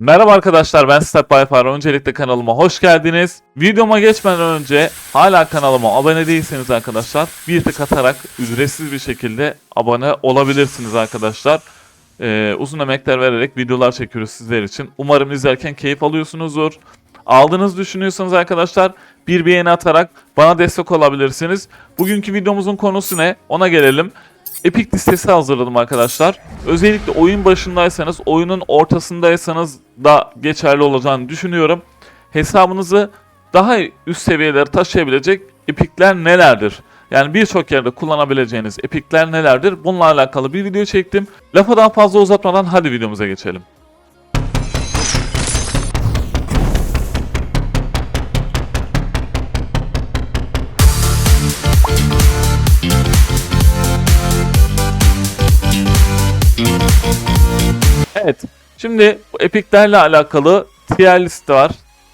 Merhaba arkadaşlar ben Step by Far. Öncelikle kanalıma hoş geldiniz. Videoma geçmeden önce hala kanalıma abone değilseniz arkadaşlar bir tık atarak ücretsiz bir şekilde abone olabilirsiniz arkadaşlar. Ee, uzun emekler vererek videolar çekiyoruz sizler için. Umarım izlerken keyif alıyorsunuzdur. Aldığınızı düşünüyorsanız arkadaşlar bir beğeni atarak bana destek olabilirsiniz. Bugünkü videomuzun konusu ne? Ona gelelim. Epic listesi hazırladım arkadaşlar. Özellikle oyun başındaysanız, oyunun ortasındaysanız da geçerli olacağını düşünüyorum. Hesabınızı daha üst seviyelere taşıyabilecek epikler nelerdir? Yani birçok yerde kullanabileceğiniz epikler nelerdir? Bununla alakalı bir video çektim. Lafı daha fazla uzatmadan hadi videomuza geçelim. Evet. Şimdi bu epiklerle alakalı tier liste var.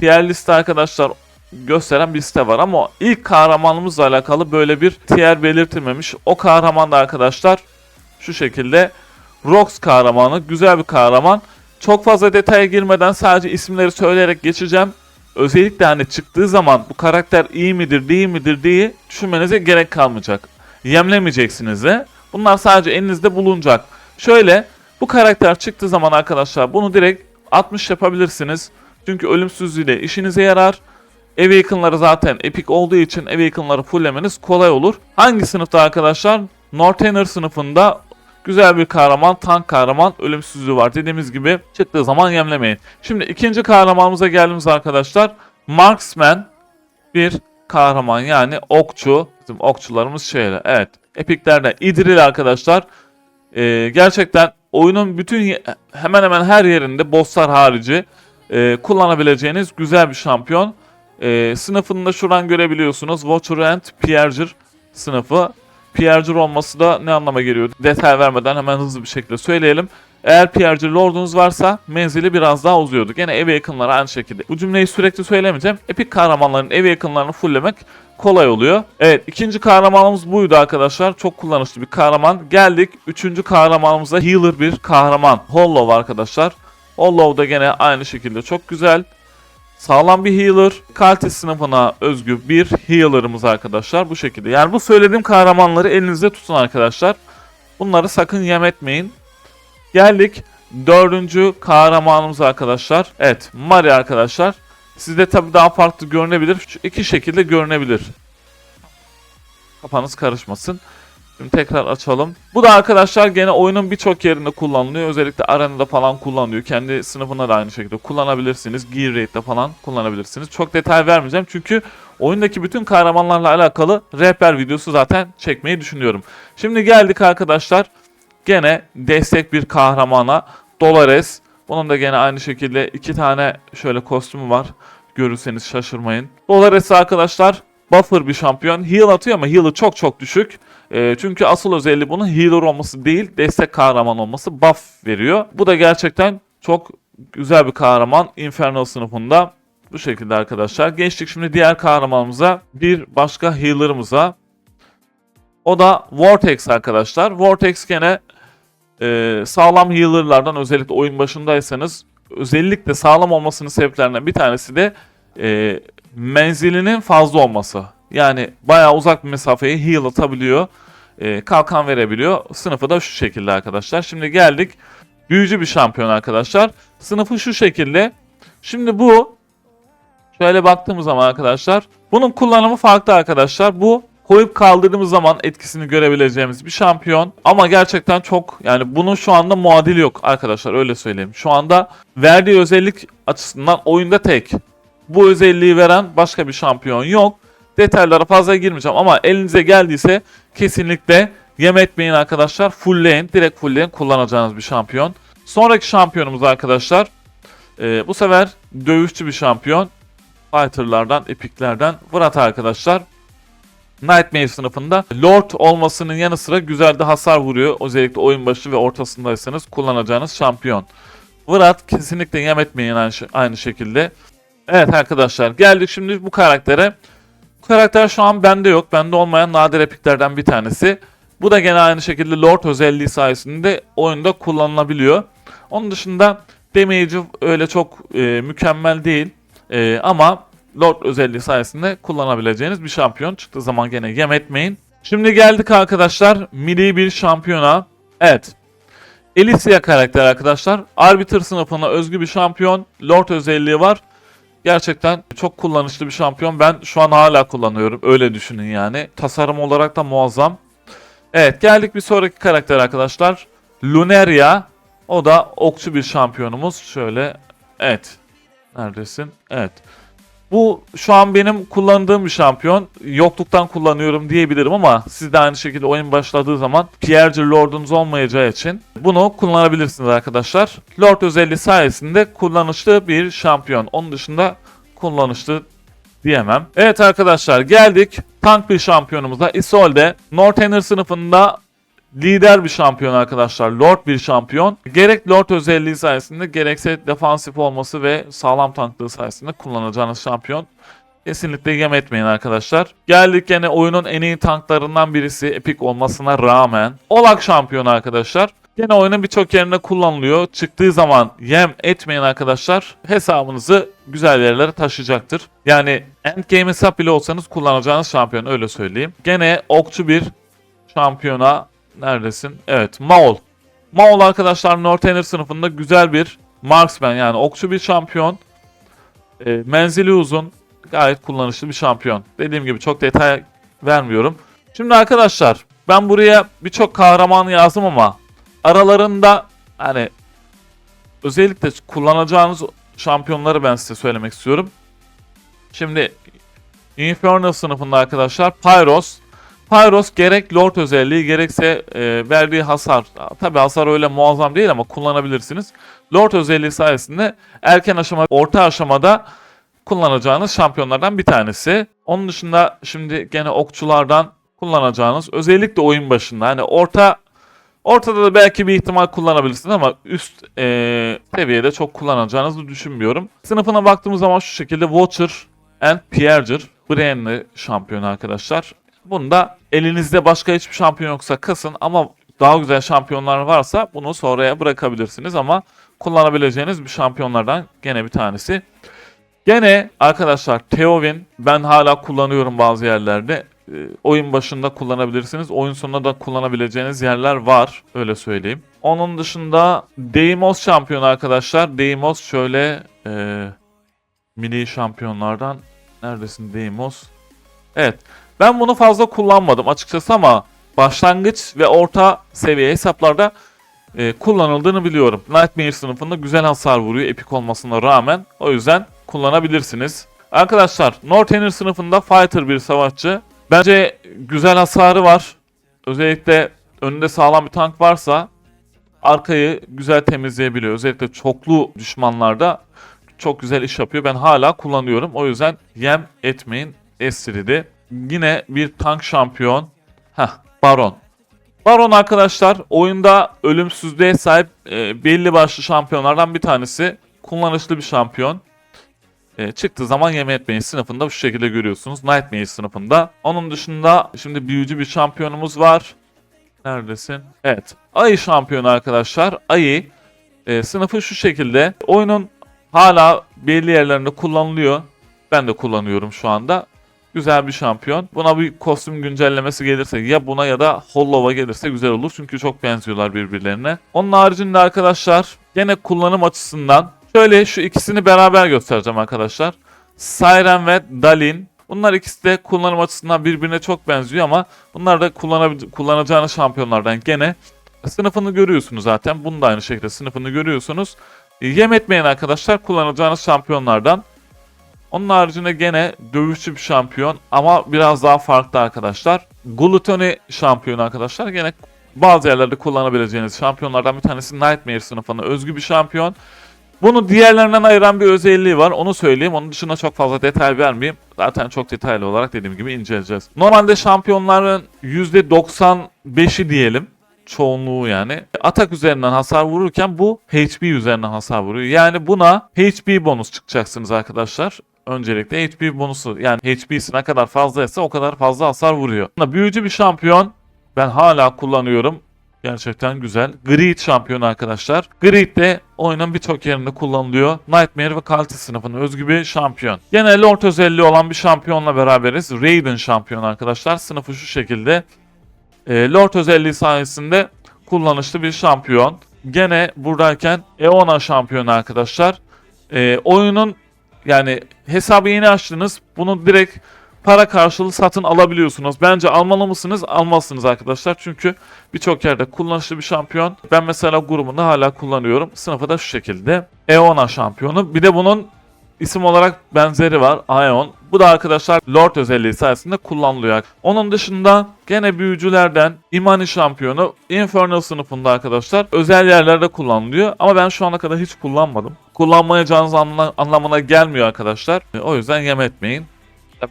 Tier liste arkadaşlar gösteren bir site var ama ilk kahramanımızla alakalı böyle bir tier belirtilmemiş. O kahraman da arkadaşlar şu şekilde Rox kahramanı. Güzel bir kahraman. Çok fazla detaya girmeden sadece isimleri söyleyerek geçeceğim. Özellikle hani çıktığı zaman bu karakter iyi midir değil midir diye düşünmenize gerek kalmayacak. Yemlemeyeceksiniz de. Bunlar sadece elinizde bulunacak. Şöyle bu karakter çıktığı zaman arkadaşlar bunu direkt 60 yapabilirsiniz. Çünkü ölümsüzlüğüyle işinize yarar. Awaken'ları zaten epic olduğu için Awaken'ları fulllemeniz kolay olur. Hangi sınıfta arkadaşlar? Northanger sınıfında güzel bir kahraman, tank kahraman, ölümsüzlüğü var. Dediğimiz gibi çıktığı zaman yemlemeyin. Şimdi ikinci kahramanımıza geldiğimiz arkadaşlar. Marksman bir kahraman yani okçu. Bizim okçularımız şöyle. Evet. Epic'lerde İdril arkadaşlar. Ee, gerçekten oyunun bütün hemen hemen her yerinde bosslar harici e, kullanabileceğiniz güzel bir şampiyon. E, sınıfını da şuradan görebiliyorsunuz. Watcher and Pierger sınıfı. Pierger olması da ne anlama geliyor? Detay vermeden hemen hızlı bir şekilde söyleyelim. Eğer Pierger Lord'unuz varsa menzili biraz daha uzuyordu. Gene ev yakınları aynı şekilde. Bu cümleyi sürekli söylemeyeceğim. Epic kahramanların ev yakınlarını fulllemek kolay oluyor. Evet ikinci kahramanımız buydu arkadaşlar. Çok kullanışlı bir kahraman. Geldik üçüncü kahramanımıza healer bir kahraman. Hollow arkadaşlar. Hollow da gene aynı şekilde çok güzel. Sağlam bir healer. Kaltis sınıfına özgü bir healer'ımız arkadaşlar bu şekilde. Yani bu söylediğim kahramanları elinizde tutun arkadaşlar. Bunları sakın yem etmeyin. Geldik dördüncü kahramanımız arkadaşlar. Evet Mario arkadaşlar. Sizde tabi daha farklı görünebilir. Şu iki şekilde görünebilir. Kafanız karışmasın. Şimdi tekrar açalım. Bu da arkadaşlar gene oyunun birçok yerinde kullanılıyor. Özellikle arenada falan kullanılıyor. Kendi sınıfına da aynı şekilde kullanabilirsiniz. Gear Raid'de falan kullanabilirsiniz. Çok detay vermeyeceğim çünkü oyundaki bütün kahramanlarla alakalı rehber videosu zaten çekmeyi düşünüyorum. Şimdi geldik arkadaşlar. Gene destek bir kahramana Dolores. Bunun da gene aynı şekilde iki tane şöyle kostümü var. Görürseniz şaşırmayın. Dolores arkadaşlar buffer bir şampiyon. Heal atıyor ama heal'ı çok çok düşük. Ee, çünkü asıl özelliği bunun healer olması değil, destek kahraman olması buff veriyor. Bu da gerçekten çok güzel bir kahraman Infernal sınıfında. Bu şekilde arkadaşlar. Geçtik şimdi diğer kahramanımıza. Bir başka healer'ımıza. O da Vortex arkadaşlar. Vortex gene e, sağlam healer'lardan özellikle oyun başındaysanız özellikle sağlam olmasının sebeplerinden bir tanesi de e, menzilinin fazla olması. Yani bayağı uzak bir mesafeyi heal atabiliyor. e, kalkan verebiliyor. Sınıfı da şu şekilde arkadaşlar. Şimdi geldik. Büyücü bir şampiyon arkadaşlar. Sınıfı şu şekilde. Şimdi bu şöyle baktığımız zaman arkadaşlar. Bunun kullanımı farklı arkadaşlar. Bu koyup kaldırdığımız zaman etkisini görebileceğimiz bir şampiyon. Ama gerçekten çok yani bunun şu anda muadili yok arkadaşlar öyle söyleyeyim. Şu anda verdiği özellik açısından oyunda tek. Bu özelliği veren başka bir şampiyon yok. Detaylara fazla girmeyeceğim ama elinize geldiyse kesinlikle yem etmeyin arkadaşlar. Fullleyin, direkt fullleyin kullanacağınız bir şampiyon. Sonraki şampiyonumuz arkadaşlar. e, bu sefer dövüşçü bir şampiyon. Fighter'lardan, epiklerden. Murat arkadaşlar. Nightmare sınıfında Lord olmasının yanı sıra güzel de hasar vuruyor. Özellikle oyun başı ve ortasındaysanız kullanacağınız şampiyon. Murat kesinlikle yem etmeyin aynı şekilde. Evet arkadaşlar geldik şimdi bu karaktere. Bu karakter şu an bende yok. Bende olmayan nadir epiklerden bir tanesi. Bu da gene aynı şekilde Lord özelliği sayesinde oyunda kullanılabiliyor. Onun dışında Damage'i öyle çok e, mükemmel değil. E, ama Lord özelliği sayesinde kullanabileceğiniz bir şampiyon. Çıktığı zaman gene yem etmeyin. Şimdi geldik arkadaşlar milli bir şampiyona. Evet. Elysia karakter arkadaşlar. Arbiter sınıfına özgü bir şampiyon. Lord özelliği var. Gerçekten çok kullanışlı bir şampiyon. Ben şu an hala kullanıyorum. Öyle düşünün yani. Tasarım olarak da muazzam. Evet geldik bir sonraki karakter arkadaşlar. Luneria. O da okçu bir şampiyonumuz. Şöyle evet. Neredesin? Evet. Bu şu an benim kullandığım bir şampiyon. Yokluktan kullanıyorum diyebilirim ama siz de aynı şekilde oyun başladığı zaman Pierre Lord'unuz olmayacağı için bunu kullanabilirsiniz arkadaşlar. Lord özelliği sayesinde kullanışlı bir şampiyon. Onun dışında kullanışlı diyemem. Evet arkadaşlar geldik tank bir şampiyonumuza. Isolde Northanger sınıfında lider bir şampiyon arkadaşlar. Lord bir şampiyon. Gerek Lord özelliği sayesinde gerekse defansif olması ve sağlam tanklığı sayesinde kullanacağınız şampiyon. Kesinlikle yem etmeyin arkadaşlar. Geldik gene oyunun en iyi tanklarından birisi epik olmasına rağmen. Olak şampiyonu arkadaşlar. Gene oyunun birçok yerinde kullanılıyor. Çıktığı zaman yem etmeyin arkadaşlar. Hesabınızı güzel yerlere taşıyacaktır. Yani endgame hesap bile olsanız kullanacağınız şampiyon öyle söyleyeyim. Gene okçu bir şampiyona neredesin? Evet Maul. Maul arkadaşlar Northanger sınıfında güzel bir marksman yani okçu bir şampiyon. E, menzili uzun. Gayet kullanışlı bir şampiyon. Dediğim gibi çok detay vermiyorum. Şimdi arkadaşlar ben buraya birçok kahraman yazdım ama aralarında hani özellikle kullanacağınız şampiyonları ben size söylemek istiyorum. Şimdi Infernal sınıfında arkadaşlar Pyros. Pyros gerek Lord özelliği gerekse e, verdiği hasar. Tabi hasar öyle muazzam değil ama kullanabilirsiniz. Lord özelliği sayesinde erken aşama, orta aşamada kullanacağınız şampiyonlardan bir tanesi. Onun dışında şimdi gene okçulardan kullanacağınız özellikle oyun başında hani orta ortada da belki bir ihtimal kullanabilirsiniz ama üst e, seviyede çok kullanacağınızı düşünmüyorum. Sınıfına baktığımız zaman şu şekilde Watcher and Pierger Brienne'li şampiyon arkadaşlar. Bunda elinizde başka hiçbir şampiyon yoksa kasın ama daha güzel şampiyonlar varsa bunu sonraya bırakabilirsiniz ama kullanabileceğiniz bir şampiyonlardan gene bir tanesi. Gene arkadaşlar Theowin ben hala kullanıyorum bazı yerlerde. Ee, oyun başında kullanabilirsiniz. Oyun sonunda da kullanabileceğiniz yerler var. Öyle söyleyeyim. Onun dışında Deimos şampiyonu arkadaşlar. Deimos şöyle e, mini şampiyonlardan neredesin Deimos? Evet. Ben bunu fazla kullanmadım açıkçası ama başlangıç ve orta seviye hesaplarda e, kullanıldığını biliyorum. Nightmare sınıfında güzel hasar vuruyor epik olmasına rağmen. O yüzden kullanabilirsiniz. Arkadaşlar Northanger sınıfında fighter bir savaşçı. Bence güzel hasarı var. Özellikle önünde sağlam bir tank varsa arkayı güzel temizleyebiliyor. Özellikle çoklu düşmanlarda çok güzel iş yapıyor. Ben hala kullanıyorum. O yüzden yem etmeyin Esri'di. Yine bir tank şampiyon. Heh, Baron. Baron arkadaşlar oyunda ölümsüzlüğe sahip e, belli başlı şampiyonlardan bir tanesi. Kullanışlı bir şampiyon. E, çıktığı zaman yeme etmeyin sınıfında bu şekilde görüyorsunuz. Nightmare sınıfında. Onun dışında şimdi büyücü bir şampiyonumuz var. Neredesin? Evet. Ayı şampiyonu arkadaşlar. Ayı e, sınıfı şu şekilde. Oyunun hala belli yerlerinde kullanılıyor. Ben de kullanıyorum şu anda. Güzel bir şampiyon. Buna bir kostüm güncellemesi gelirse ya buna ya da Hollow'a gelirse güzel olur. Çünkü çok benziyorlar birbirlerine. Onun haricinde arkadaşlar gene kullanım açısından şöyle şu ikisini beraber göstereceğim arkadaşlar. Siren ve Dalin. Bunlar ikisi de kullanım açısından birbirine çok benziyor ama bunlar da kullanacağınız şampiyonlardan gene sınıfını görüyorsunuz zaten. Bunu da aynı şekilde sınıfını görüyorsunuz. Yem etmeyin arkadaşlar kullanacağınız şampiyonlardan. Onun haricinde gene dövüşçü bir şampiyon ama biraz daha farklı arkadaşlar. Gluttony şampiyonu arkadaşlar. Gene bazı yerlerde kullanabileceğiniz şampiyonlardan bir tanesi Nightmare sınıfına özgü bir şampiyon. Bunu diğerlerinden ayıran bir özelliği var. Onu söyleyeyim. Onun dışında çok fazla detay vermeyeyim. Zaten çok detaylı olarak dediğim gibi inceleyeceğiz. Normalde şampiyonların %95'i diyelim çoğunluğu yani. Atak üzerinden hasar vururken bu HP üzerinden hasar vuruyor. Yani buna HP bonus çıkacaksınız arkadaşlar. Öncelikle HP bonusu yani HP'si ne kadar fazlaysa o kadar fazla hasar vuruyor. Büyücü bir şampiyon ben hala kullanıyorum. Gerçekten güzel. Greed şampiyonu arkadaşlar. Greed de oyunun birçok yerinde kullanılıyor. Nightmare ve Kalti sınıfına özgü bir şampiyon. Gene Lord özelliği olan bir şampiyonla beraberiz. Raiden şampiyonu arkadaşlar. Sınıfı şu şekilde. Ee, Lord özelliği sayesinde kullanışlı bir şampiyon. Gene buradayken Eona şampiyonu arkadaşlar. Ee, oyunun yani hesabı yeni açtınız. Bunu direkt para karşılığı satın alabiliyorsunuz. Bence almalı mısınız? Almalısınız arkadaşlar. Çünkü birçok yerde kullanışlı bir şampiyon. Ben mesela grubunda hala kullanıyorum. Sınıfı da şu şekilde. Eona şampiyonu. Bir de bunun isim olarak benzeri var. Aeon. Bu da arkadaşlar Lord özelliği sayesinde kullanılıyor. Onun dışında gene büyücülerden Imani şampiyonu Infernal sınıfında arkadaşlar özel yerlerde kullanılıyor. Ama ben şu ana kadar hiç kullanmadım. Kullanmayacağınız anla- anlamına gelmiyor arkadaşlar. E, O yüzden yem etmeyin.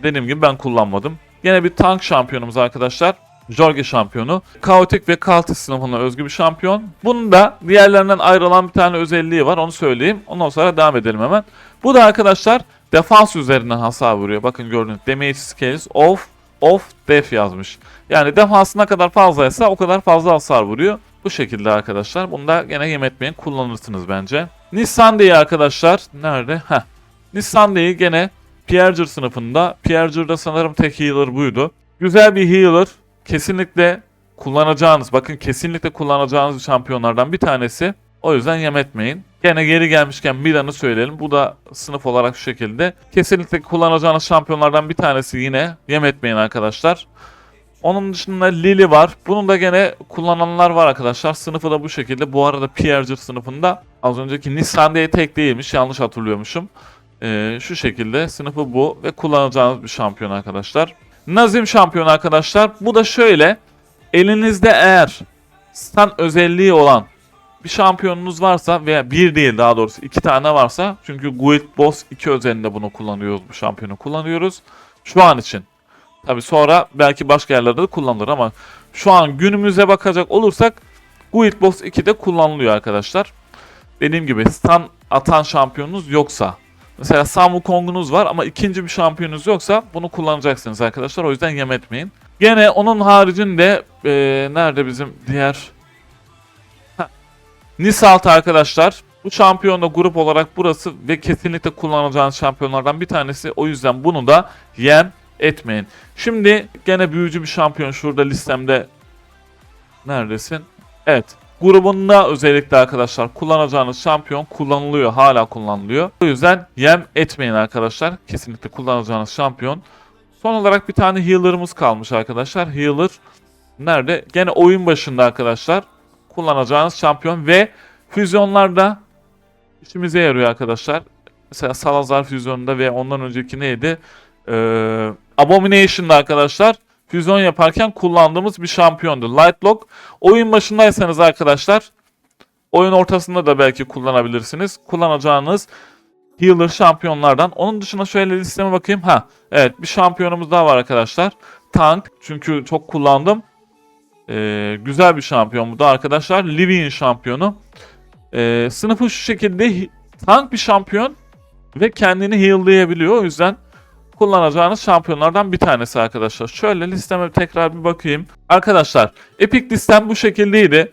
Dediğim gibi ben kullanmadım. Yine bir tank şampiyonumuz arkadaşlar. Jorge şampiyonu. Kaotik ve Kaltis sınıfına özgü bir şampiyon. Bunun da diğerlerinden ayrılan bir tane özelliği var. Onu söyleyeyim. Ondan sonra devam edelim hemen. Bu da arkadaşlar defans üzerinden hasar vuruyor. Bakın gördüğünüz damage scales of of def yazmış. Yani defansı ne kadar fazlaysa o kadar fazla hasar vuruyor. Bu şekilde arkadaşlar. Bunu da gene yem etmeyin kullanırsınız bence. Nissan Day arkadaşlar. Nerede? Heh. Nissan Day'i gene Pierger sınıfında. Pierger'da sanırım tek healer buydu. Güzel bir healer. Kesinlikle kullanacağınız, bakın kesinlikle kullanacağınız şampiyonlardan bir tanesi. O yüzden yem etmeyin. Gene geri gelmişken Milan'ı söyleyelim. Bu da sınıf olarak şu şekilde. Kesinlikle kullanacağınız şampiyonlardan bir tanesi yine. Yem etmeyin arkadaşlar. Onun dışında Lily var. Bunun da gene kullananlar var arkadaşlar. Sınıfı da bu şekilde. Bu arada Pierger sınıfında az önceki Nissan diye tek değilmiş. Yanlış hatırlıyormuşum. Ee, şu şekilde sınıfı bu ve kullanacağınız bir şampiyon arkadaşlar. Nazim şampiyon arkadaşlar. Bu da şöyle. Elinizde eğer stun özelliği olan bir şampiyonunuz varsa veya bir değil daha doğrusu iki tane varsa çünkü Guild Boss 2 özelinde bunu kullanıyoruz bu şampiyonu kullanıyoruz. Şu an için. Tabi sonra belki başka yerlerde de kullanılır ama şu an günümüze bakacak olursak Guild Boss 2'de kullanılıyor arkadaşlar. Dediğim gibi stun atan şampiyonunuz yoksa Mesela Sun Wukong'unuz var ama ikinci bir şampiyonunuz yoksa bunu kullanacaksınız arkadaşlar. O yüzden yem etmeyin. Gene onun haricinde eee, nerede bizim diğer. Nisalt arkadaşlar. Bu şampiyonda grup olarak burası ve kesinlikle kullanacağınız şampiyonlardan bir tanesi. O yüzden bunu da yem etmeyin. Şimdi gene büyücü bir şampiyon şurada listemde. Neredesin? Evet. Grubunda özellikle arkadaşlar kullanacağınız şampiyon kullanılıyor. Hala kullanılıyor. O yüzden yem etmeyin arkadaşlar. Kesinlikle kullanacağınız şampiyon. Son olarak bir tane healer'ımız kalmış arkadaşlar. Healer nerede? Gene oyun başında arkadaşlar. Kullanacağınız şampiyon ve füzyonlarda işimize yarıyor arkadaşlar. Mesela Salazar füzyonunda ve ondan önceki neydi? Ee, Abomination'da arkadaşlar füzyon yaparken kullandığımız bir şampiyondu. Lightlock oyun başındaysanız arkadaşlar oyun ortasında da belki kullanabilirsiniz. Kullanacağınız healer şampiyonlardan. Onun dışında şöyle listeme bakayım. Ha evet bir şampiyonumuz daha var arkadaşlar. Tank çünkü çok kullandım. Ee, güzel bir şampiyon bu da arkadaşlar. Living şampiyonu. Ee, sınıfı şu şekilde tank bir şampiyon ve kendini heal'layabiliyor. O yüzden kullanacağınız şampiyonlardan bir tanesi arkadaşlar. Şöyle listeme tekrar bir bakayım. Arkadaşlar Epic listem bu şekildeydi.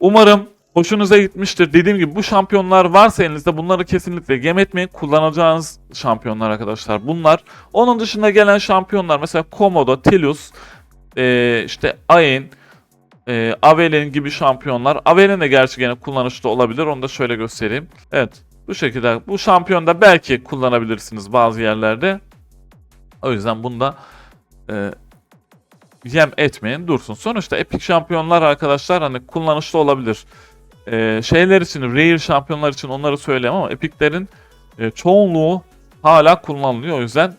Umarım hoşunuza gitmiştir. Dediğim gibi bu şampiyonlar varsa elinizde bunları kesinlikle gem etmeyin. Kullanacağınız şampiyonlar arkadaşlar bunlar. Onun dışında gelen şampiyonlar mesela Komodo, Telius, ee, işte Ayn, e, Avelin gibi şampiyonlar. Avelin de gerçi gene kullanışlı olabilir. Onu da şöyle göstereyim. Evet. Bu şekilde. Bu şampiyon da belki kullanabilirsiniz bazı yerlerde. O yüzden bunda e, yem etmeyin dursun. Sonuçta epik şampiyonlar arkadaşlar hani kullanışlı olabilir. E, şeyler için, rare şampiyonlar için onları söyleyemem ama epiklerin e, çoğunluğu hala kullanılıyor. O yüzden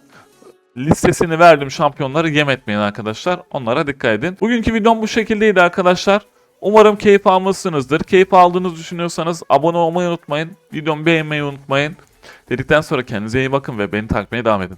listesini verdiğim şampiyonları yem etmeyin arkadaşlar. Onlara dikkat edin. Bugünkü videom bu şekildeydi arkadaşlar. Umarım keyif almışsınızdır. Keyif aldığınızı düşünüyorsanız abone olmayı unutmayın. Videomu beğenmeyi unutmayın. Dedikten sonra kendinize iyi bakın ve beni takmaya devam edin.